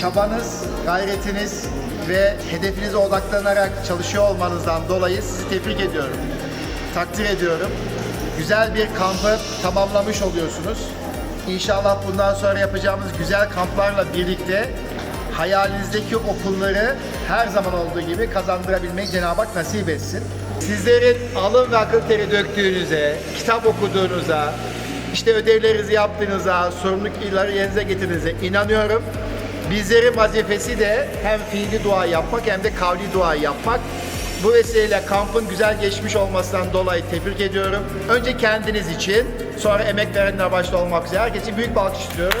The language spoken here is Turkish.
Çabanız, gayretiniz ve hedefinize odaklanarak çalışıyor olmanızdan dolayı sizi tebrik ediyorum. Takdir ediyorum. Güzel bir kampı tamamlamış oluyorsunuz. İnşallah bundan sonra yapacağımız güzel kamplarla birlikte hayalinizdeki okulları her zaman olduğu gibi kazandırabilmeyi Cenab-ı Hak nasip etsin. Sizlerin alın ve akıl teri döktüğünüze, kitap okuduğunuza, işte ödevlerinizi yaptığınıza, sorumlulukları yerinize getirdiğinize inanıyorum. Bizlerin vazifesi de hem fiili dua yapmak hem de kavli dua yapmak. Bu vesileyle kampın güzel geçmiş olmasından dolayı tebrik ediyorum. Önce kendiniz için, sonra emek verenler başta olmak üzere herkese büyük bir alkış istiyorum.